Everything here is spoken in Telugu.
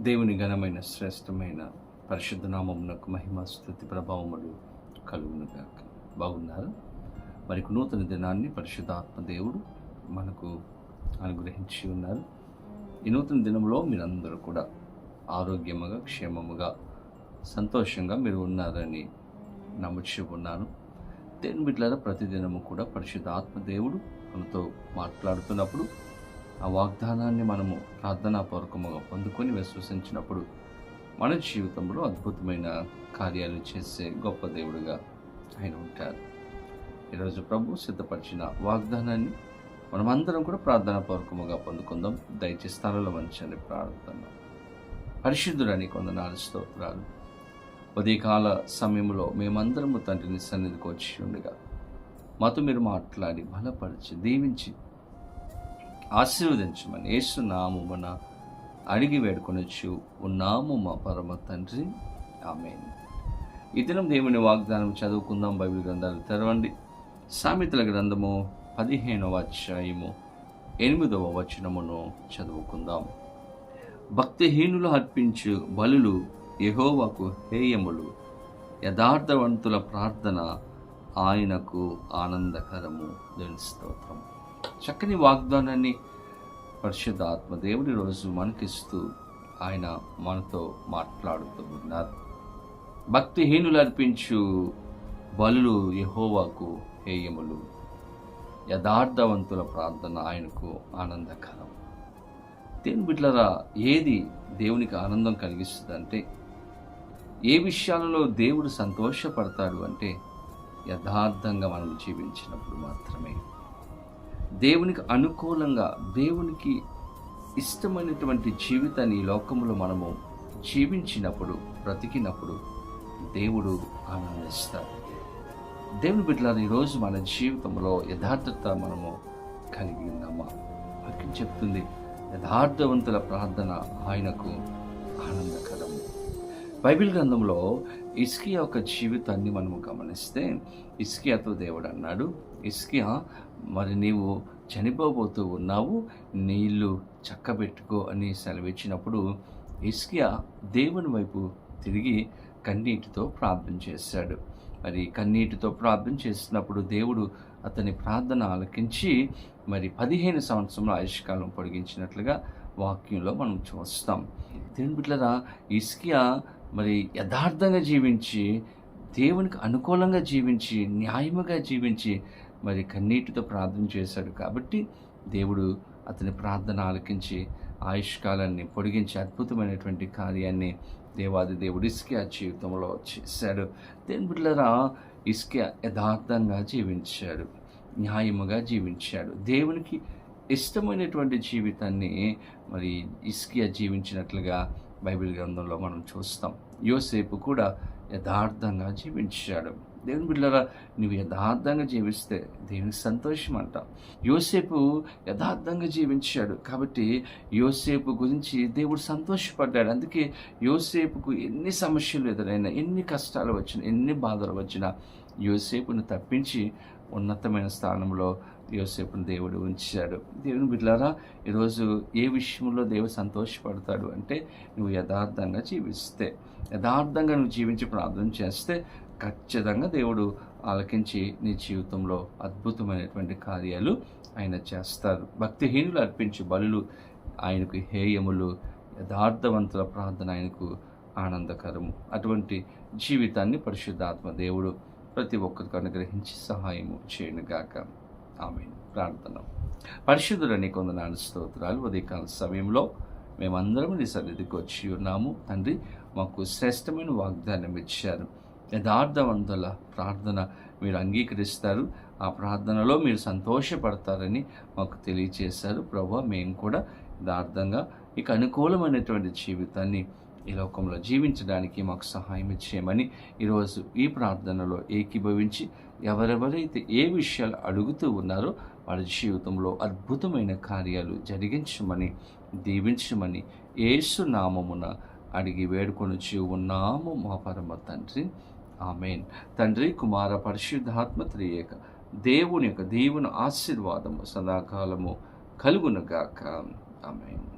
దేవుని ఘనమైన శ్రేష్టమైన పరిశుద్ధ నామమునకు మహిమ స్థుతి ప్రభావములు కలుగునుగాక. బాగున్నారు? మరి నూతన దినాన్ని పరిశుద్ధాత్మ దేవుడు మనకు అనుగ్రహించి ఉన్నారు. ఈ నూతన దినంలో మీరందరూ కూడా ఆరోగ్యముగా క్షేమముగా సంతోషంగా మీరు ఉన్నారని నమ్ముచి ఉన్నాను. దేని బిడ్డల ప్రతిదినము కూడా పరిశుద్ధాత్మ దేవుడు మనతో మాట్లాడుతున్నప్పుడు ఆ వాగ్దానాన్ని మనము ప్రార్థనాపూర్వకముగా పొందుకొని విశ్వసించినప్పుడు మన జీవితంలో అద్భుతమైన కార్యాలు చేసే గొప్ప దేవుడుగా ఆయన ఉంటారు. ఈరోజు ప్రభు సిద్ధపరిచిన వాగ్దానాన్ని మనమందరం కూడా ప్రార్థనాపూర్వకముగా పొందుకుందాం. దయచేసి స్థలంలో మంచి ప్రార్థన. పరిశుద్ధుడని కొందనాలు స్తోత్రాలు. ఉదయకాల సమయంలో మేమందరము తండ్రిని సన్నిధికి వచ్చి ఉండగా మాతో మీరు మాట్లాడి బలపరిచి దీవించి ఆశీర్వదించమని యేసు నామమున అడిగి వేడుకొనొచ్చు ఉన్నాము మా పరమ తండ్రి. ఆమె ఈ దినం దేవుని వాగ్దానం చదువుకుందాం బైబిల్ గ్రంథాలు తెరవండి. సామెతల గ్రంథము పదిహేనవ అధ్యాయము ఎనిమిదవ వచనమును చదువుకుందాం. భక్తిహీనులు అర్పించు బలులు యెహోవాకు హేయములు. యథార్థవంతుల ప్రార్థన ఆయనకు ఆనందకరము. దేని స్తోత్రం. చక్కని వాగ్దానాన్ని పరిశుద్ధ ఆత్మ దేవుడి రోజు మనకిస్తూ ఆయన మనతో మాట్లాడుతూ ఉన్నారు భక్తిహీనులు అర్పించు బలులు యహోవాకు హేయములు. యథార్థవంతుల ప్రార్థన ఆయనకు ఆనందకరం. దేని బిడ్లరా ఏది దేవునికి ఆనందం కలిగిస్తుంది అంటే ఏ విషయాలలో దేవుడు సంతోషపడతాడు అంటే యథార్థంగా మనం జీవించినప్పుడు మాత్రమే. దేవునికి అనుకూలంగా దేవునికి ఇష్టమైనటువంటి జీవితాన్ని ఈ లోకంలో మనము జీవించినప్పుడు బ్రతికినప్పుడు దేవుడు ఆనందిస్తాడు. దేవుని బిడ్డలను ఈరోజు మన జీవితంలో యథార్థత మనము కలిగి ఉన్నామా? వాక్యం చెప్తుంది యథార్థవంతుల ప్రార్థన ఆయనకు ఆనందకరం. బైబిల్ గ్రంథంలో ఇస్కియా యొక్క జీవితాన్ని మనము గమనిస్తే ఇస్కియాతో దేవుడు అన్నాడు ఇస్కియా మరి నీవు చనిపోబోతూ ఉన్నావు నీళ్ళు చక్కబెట్టుకో అని సెలవిచ్చినప్పుడు ఇస్కియా దేవుని వైపు తిరిగి కన్నీటితో ప్రార్థన చేశాడు. మరి కన్నీటితో ప్రార్థన చేసినప్పుడు దేవుడు అతని ప్రార్థన ఆలకించి మరి పదిహేను సంవత్సరంలో ఆయుష్కాలం పొడిగించినట్లుగా వాక్యంలో మనం చూస్తాం. దేవుని బిడ్డరా ఇస్కియా మరి యథార్థంగా జీవించి దేవునికి అనుకూలంగా జీవించి న్యాయముగా జీవించి మరి కన్నీటితో ప్రార్థన చేశాడు. కాబట్టి దేవుడు అతని ప్రార్థన ఆలకించి ఆయుష్కాలాన్ని పొడిగించి అద్భుతమైనటువంటి కార్యాన్ని దేవాది దేవుడు ఇస్కియా జీవితంలో చేశాడు. దేని బిడ్డరా ఇస్కియా యథార్థంగా జీవించాడు. న్యాయముగా జీవించాడు. దేవునికి ఇష్టమైనటువంటి జీవితాన్ని మరి ఇస్కియా జీవించినట్లుగా బైబిల్ గ్రంథంలో మనం చూస్తాం. యోసేపు కూడా యథార్థంగా జీవించాడు. దేవుని బిడ్డరా నువ్వు యథార్థంగా జీవిస్తే దేవునికి సంతోషం అంట. యోసేపు యథార్థంగా జీవించాడు కాబట్టి యోసేపు గురించి దేవుడు సంతోషపడ్డాడు. అందుకే యోసేపుకు ఎన్ని సమస్యలు ఎదురైనా ఎన్ని కష్టాలు వచ్చినా ఎన్ని బాధలు వచ్చినా యోసేపును తప్పించి ఉన్నతమైన స్థానంలో యోసేపును దేవుడు ఉంచాడు. దేవుని బిడ్డలారా ఈరోజు ఏ విషయంలో దేవుడు సంతోషపడతాడు అంటే నువ్వు యథార్థంగా జీవిస్తే యథార్థంగా నువ్వు జీవించి ప్రార్థన చేస్తే ఖచ్చితంగా దేవుడు ఆలకించి నీ జీవితంలో అద్భుతమైనటువంటి కార్యాలు ఆయన చేస్తారు. భక్తిహీనులు అర్పించే బలులు ఆయనకు హేయములు యథార్థవంతుల ప్రార్థన ఆయనకు ఆనందకరము. అటువంటి జీవితాన్ని పరిశుద్ధాత్మ దేవుడు ప్రతి ఒక్కరికి అనుగ్రహించి సహాయము చేయనుగాక. ఆమె ప్రార్థన పరిశుద్ధులని కొందనాడు స్తోత్రాలు. ఉదయకాల సమయంలో మేమందరం నీ సన్నిధికి వచ్చి ఉన్నాము. తండ్రి మాకు శ్రేష్టమైన వాగ్దానం ఇచ్చారు. యథార్థవంతుల ప్రార్థన మీరు అంగీకరిస్తారు. ఆ ప్రార్థనలో మీరు సంతోషపడతారని మాకు తెలియచేశారు. ప్రభు మేము కూడా యథార్థంగా ఇక అనుకూలమైనటువంటి జీవితాన్ని ఈ లోకంలో జీవించడానికి మాకు సహాయం చేయమని ఈరోజు ఈ ప్రార్థనలో ఏకీభవించి ఎవరెవరైతే ఏ విషయాలు అడుగుతూ ఉన్నారో వాళ్ళ జీవితంలో అద్భుతమైన కార్యాలు జరిగించమని దీవించమని ఏసు నామమున అడిగి వేడుకొనుచు ఉన్నాము మా పరమ తండ్రి. ఆమెన్. తండ్రి కుమార పరిశుద్ధాత్మ త్రియేక దేవుని యొక్క దేవుని ఆశీర్వాదము సదాకాలము కలుగునుగాక ఆమెన్.